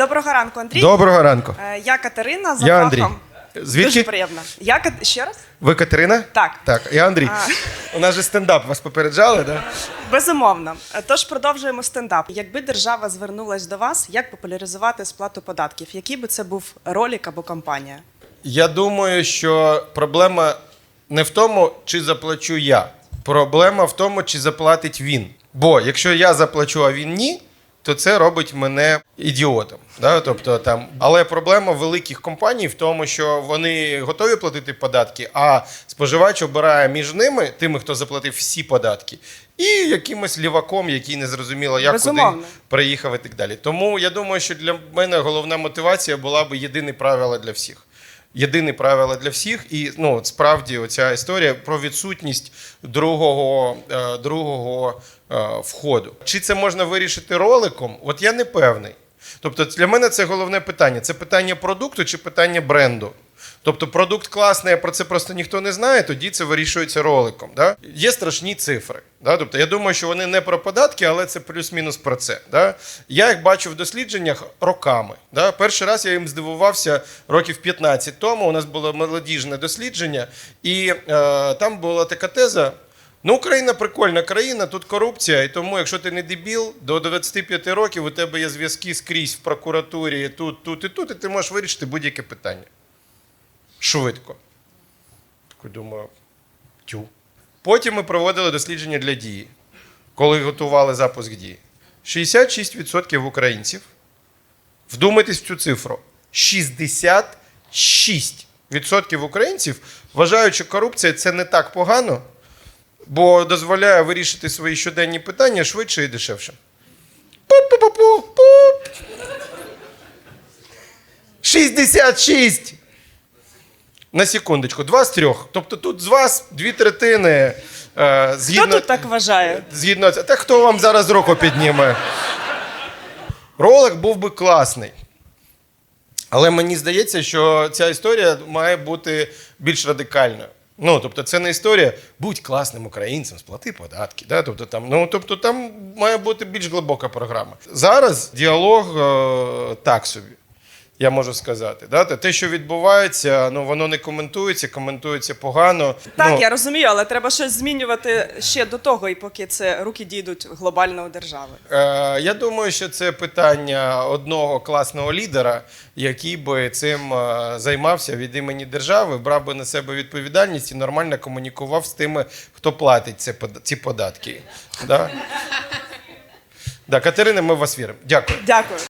Доброго ранку, Андрій. Доброго ранку. Е, Я Катерина за Я фахом. Андрій. Дуже приємно. Я Кат- ще раз? Ви Катерина? Так. Так, я Андрій. А. У нас же стендап вас попереджали, да? Безумовно. Е, Тож продовжуємо стендап. Якби держава звернулась до вас, як популяризувати сплату податків? Який би це був ролик або кампанія? Я думаю, що проблема не в тому, чи заплачу я. Проблема в тому, чи заплатить він. Бо якщо я заплачу, а він ні, то це робить мене ідіотом. Да? Тобто, там... Але проблема великих компаній в тому, що вони готові платити податки, а споживач обирає між ними, тими, хто заплатив всі податки, і якимось ліваком, який не зрозуміло, як куди приїхав і так далі. Тому я думаю, що для мене головна мотивація була б єдине правило для всіх. Єдине правило для всіх, і ну справді оця історія про відсутність другого, е, другого входу. Чи це можна вирішити роликом? От я не певний. Тобто, для мене це головне питання: це питання продукту чи питання бренду. Тобто продукт класний, а про це просто ніхто не знає, тоді це вирішується роликом. Да? Є страшні цифри. Да? Тобто, я думаю, що вони не про податки, але це плюс-мінус про це. Да? Я їх бачу в дослідженнях роками. Да? Перший раз я їм здивувався років 15 тому. У нас було молодіжне дослідження, і е, там була така теза. Ну, Україна прикольна країна, тут корупція, і тому, якщо ти не дебіл, до 25 років у тебе є зв'язки скрізь в прокуратурі, тут, тут і тут, і ти можеш вирішити будь-яке питання. Швидко. Так думаю, тю. Потім ми проводили дослідження для дії, коли готували запуск дії. 66% українців, вдумайтесь в цю цифру, 66% українців вважають, що корупція це не так погано, бо дозволяє вирішити свої щоденні питання швидше і дешевше. Пуп-пу-пу-пу-пуп. 66! На секундочку, два з трьох. Тобто тут з вас дві третини. Е, Хто згідно, тут так вважає? згідно та хто вам зараз руку підніме? Ролик був би класний. Але мені здається, що ця історія має бути більш радикальною. Ну, тобто, це не історія будь класним українцем, сплати податки. Да? Тобто, там, ну, тобто, там має бути більш глибока програма. Зараз діалог е, так собі. Я можу сказати, да? те, що відбувається, ну воно не коментується, коментується погано. Так, ну, я розумію, але треба щось змінювати ще до того, і поки це руки дійдуть глобально у держави. Е, я думаю, що це питання одного класного лідера, який би цим е, займався від імені держави, брав би на себе відповідальність і нормально комунікував з тими, хто платить под- ці податки. Да? Да, Катерина, ми в вас віримо. Дякую. Дякую.